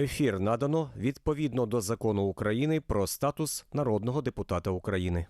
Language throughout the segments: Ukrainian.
Ефір надано відповідно до закону України про статус народного депутата України.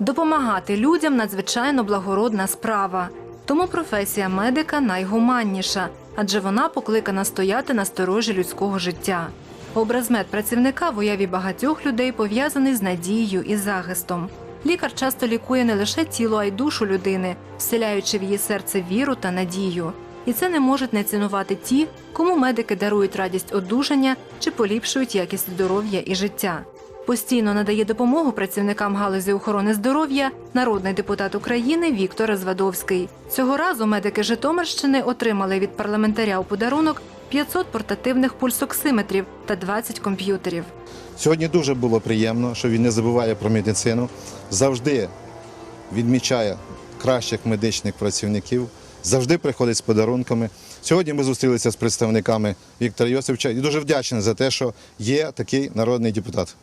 Допомагати людям надзвичайно благородна справа. Тому професія медика найгуманніша, адже вона покликана стояти на сторожі людського життя. Образ медпрацівника в уяві багатьох людей пов'язаний з надією і захистом. Лікар часто лікує не лише тіло, а й душу людини, вселяючи в її серце віру та надію. І це не можуть не цінувати ті, кому медики дарують радість одужання чи поліпшують якість здоров'я і життя. Постійно надає допомогу працівникам галузі охорони здоров'я народний депутат України Віктор Звадовський. Цього разу медики Житомирщини отримали від парламентаря у подарунок 500 портативних пульсоксиметрів та 20 комп'ютерів. Сьогодні дуже було приємно, що він не забуває про медицину, завжди відмічає кращих медичних працівників, завжди приходить з подарунками. Сьогодні ми зустрілися з представниками Віктора Йосифовича і дуже вдячний за те, що є такий народний депутат.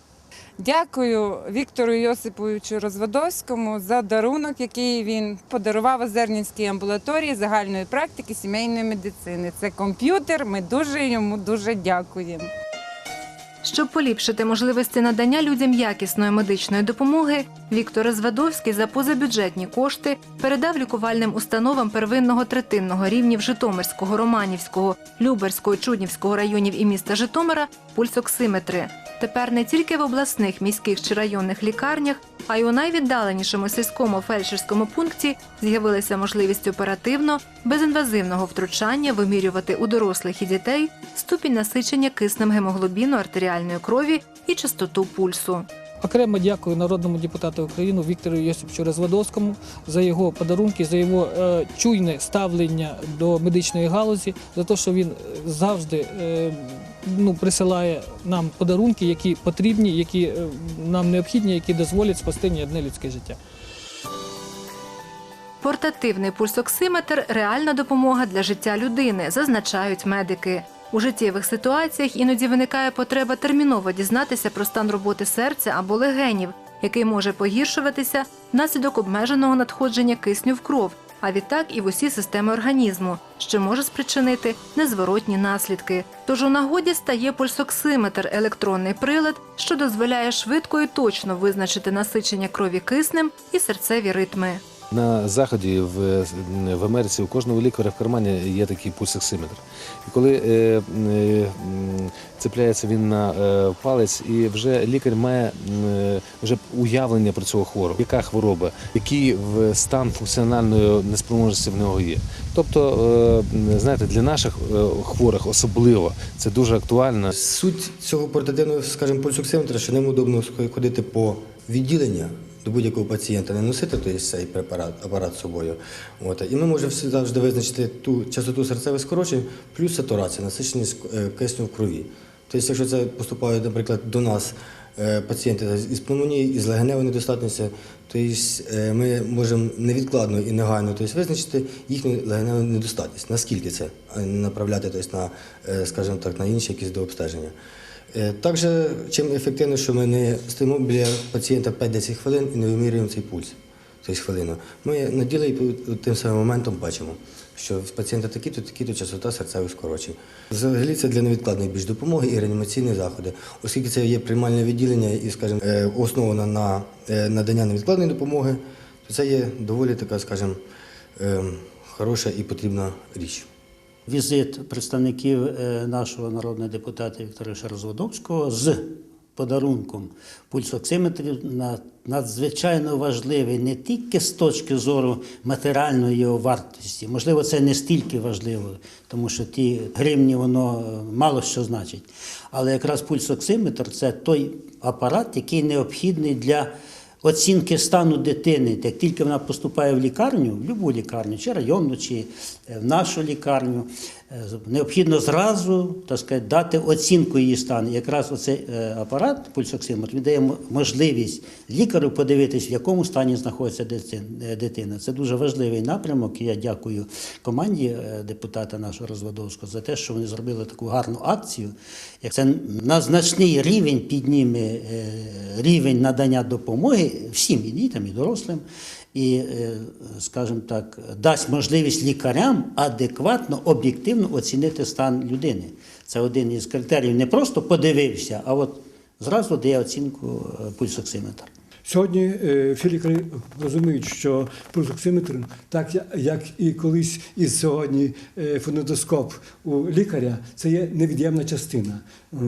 Дякую Віктору Йосиповичу Розводовському за дарунок, який він подарував Озернівській амбулаторії загальної практики сімейної медицини. Це комп'ютер. Ми дуже йому дуже дякуємо. Щоб поліпшити можливості надання людям якісної медичної допомоги, Віктор Звадовський за позабюджетні кошти передав лікувальним установам первинного третинного рівнів Житомирського, Романівського, Люберського, Чуднівського районів і міста Житомира пульсоксиметри. Тепер не тільки в обласних, міських чи районних лікарнях, а й у найвіддаленішому сільському фельдшерському пункті з'явилася можливість оперативно, безінвазивного втручання вимірювати у дорослих і дітей ступінь насичення киснем гемоглобіну артеріальної крові і частоту пульсу. Окремо дякую народному депутату України Віктору Йосиповичу Розводовському за його подарунки, за його е, чуйне ставлення до медичної галузі, за те, що він завжди е, ну, присилає нам подарунки, які потрібні, які е, нам необхідні, які дозволять спасти не одне людське життя. Портативний пульсоксиметр реальна допомога для життя людини, зазначають медики. У життєвих ситуаціях іноді виникає потреба терміново дізнатися про стан роботи серця або легенів, який може погіршуватися внаслідок обмеженого надходження кисню в кров, а відтак і в усі системи організму, що може спричинити незворотні наслідки. Тож у нагоді стає пульсоксиметр електронний прилад, що дозволяє швидко і точно визначити насичення крові киснем і серцеві ритми. На заході в, в Америці у кожного лікаря в кармані є такий пульсоксиметр. І коли е, е, цепляється він на е, палець, і вже лікар має м, вже уявлення про цього хворого, яка хвороба, який стан функціональної неспроможності в нього є. Тобто, е, знаєте, для наших е, хворих особливо це дуже актуально. Суть цього портативного, скажімо, пульсоксиметра, що ним удобно ходити по відділення до будь-якого пацієнта, не носити тобто, цей препарат, апарат з собою. От. І ми можемо завжди визначити ту частоту серцевих скорочень плюс сатурація, насиченість е, кисню в крові. Тобто, якщо це поступає, наприклад, до нас е, пацієнти із пневмонією, із легеневою недостатністю, то е, ми можемо невідкладно і негайно тобто, визначити їхню легеневу недостатність. Наскільки це, направляти тобто, на, скажімо так, на інші якісь дообстеження. Е, Також чим ефективно, що ми не стоїмо біля пацієнта 5-10 хвилин і не вимірюємо цей пульс. Тобто хвилину. Ми на ділі тим самим моментом бачимо, що в пацієнта такі-то, такі-то частота серцевих скорочень. Взагалі це для невідкладної більш допомоги і реанімаційні заходи, оскільки це є приймальне відділення і, скажімо, е, основано на е, надання невідкладної допомоги, то це є доволі така, скажімо, е, хороша і потрібна річ. Візит представників е, нашого народного депутата Віктора Розводовського з подарунком пульсоксиметрів на- надзвичайно важливий не тільки з точки зору матеріальної його вартості, можливо, це не стільки важливо, тому що ті гривні воно е, мало що значить. Але якраз пульсоксиметр це той апарат, який необхідний для оцінки стану дитини, як тільки вона поступає в лікарню, в будь-яку лікарню, чи районну, чи е, в нашу лікарню, необхідно зразу так сказати, дати оцінку її стану. Якраз оцей е, апарат, пульсоксиметр, він дає можливість лікарю подивитись, в якому стані знаходиться е, дитина. Це дуже важливий напрямок. Я дякую команді е, депутата нашого Розводовського за те, що вони зробили таку гарну акцію. Це на значний рівень підніме рівень надання допомоги всім і дітям, і дорослим. І, е, скажімо так, дасть можливість лікарям адекватно, об'єктивно оцінити стан людини. Це один із критеріїв. Не просто подивився, а от зразу дає оцінку е, пульсоксиметр. Сьогодні е, розуміють, що пульсоксиметр, так як і колись і сьогодні е, фонендоскоп у лікаря, це є невід'ємна частина.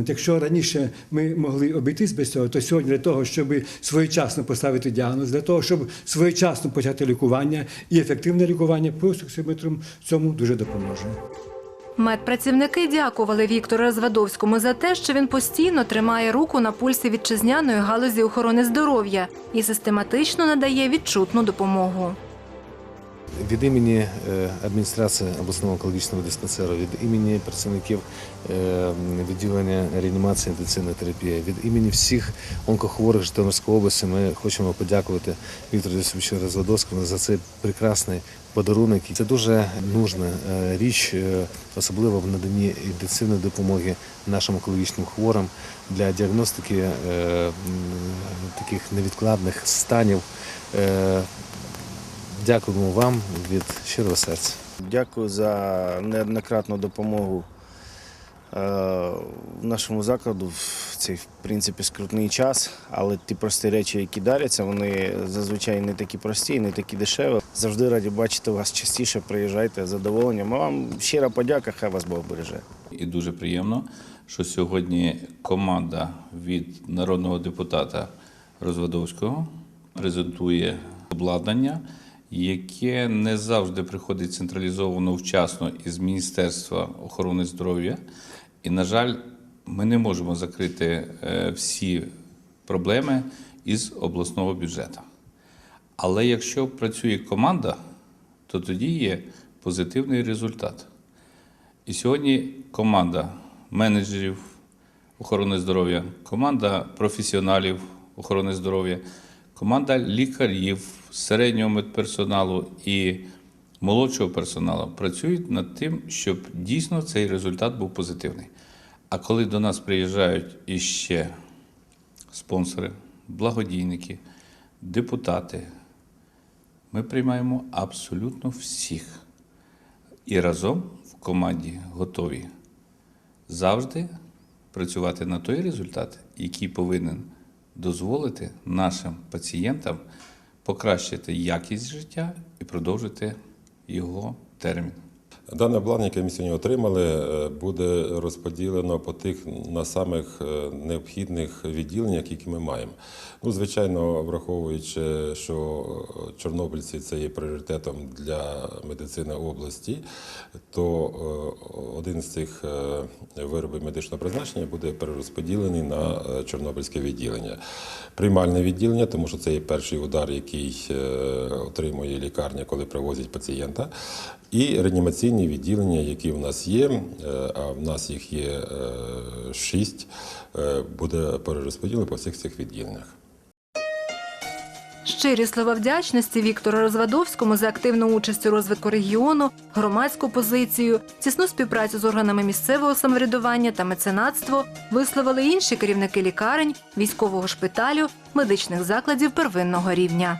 Якщо раніше ми могли обійтись без цього, то сьогодні для того, щоб своєчасно поставити діагноз, для того, щоб своєчасно почати лікування і ефективне лікування, пульсоксиметром цьому дуже допоможе. Медпрацівники дякували Віктору Розвадовському за те, що він постійно тримає руку на пульсі вітчизняної галузі охорони здоров'я і систематично надає відчутну допомогу. Від імені е, адміністрації обласного онкологічного диспансеру, від імені працівників е, відділення реанімації інтенсивної терапії, від імені всіх онкохворих Житомирської області ми хочемо подякувати Віктору Йосиповичу Розвадовському за цей прекрасний подарунок. Це дуже нужна е, річ, особливо в наданні інтенсивної допомоги нашим онкологічним хворим для діагностики таких невідкладних станів. Дякуємо вам від щирого серця. Дякую за неоднократну допомогу е, нашому закладу в цей в принципі скрутний час. Але ті прості речі, які даряться, вони зазвичай не такі прості, і не такі дешеві. Завжди раді бачити вас частіше. Приїжджайте з задоволенням. А вам щира подяка, хай вас Бог береже. І дуже приємно, що сьогодні команда від народного депутата Розвадовського презентує обладнання, яке не завжди приходить централізовано вчасно із Міністерства охорони здоров'я. І, на жаль, ми не можемо закрити е, всі проблеми із обласного бюджету. Але якщо працює команда, то тоді є позитивний результат. І сьогодні команда менеджерів охорони здоров'я, команда професіоналів охорони здоров'я, команда лікарів, середнього медперсоналу і молодшого персоналу працюють над тим, щоб дійсно цей результат був позитивний. А коли до нас приїжджають іще спонсори, благодійники, депутати, ми приймаємо абсолютно всіх і разом в команді готові завжди працювати на той результат, який повинен дозволити нашим пацієнтам покращити якість життя і продовжити його термін. Дане обладнання, яке ми сьогодні отримали, е, буде розподілено по тих на самих е, необхідних відділеннях, які ми маємо. Ну, звичайно, враховуючи, що е, чорнобильці це є пріоритетом для медицини області, то один з цих виробів медичного призначення буде перерозподілений на чорнобильське відділення. Приймальне відділення, тому що це є перший удар, який отримує лікарня, коли привозять пацієнта. І реанімаційні відділення, які в нас є, е, а в нас їх є е, шість, е, буде перерозподілено по всіх цих відділеннях. Щирі слова вдячності Віктору Розвадовському за активну участь у розвитку регіону, громадську позицію, тісну співпрацю з органами місцевого самоврядування та меценатство висловили інші керівники лікарень, військового шпиталю, медичних закладів первинного рівня.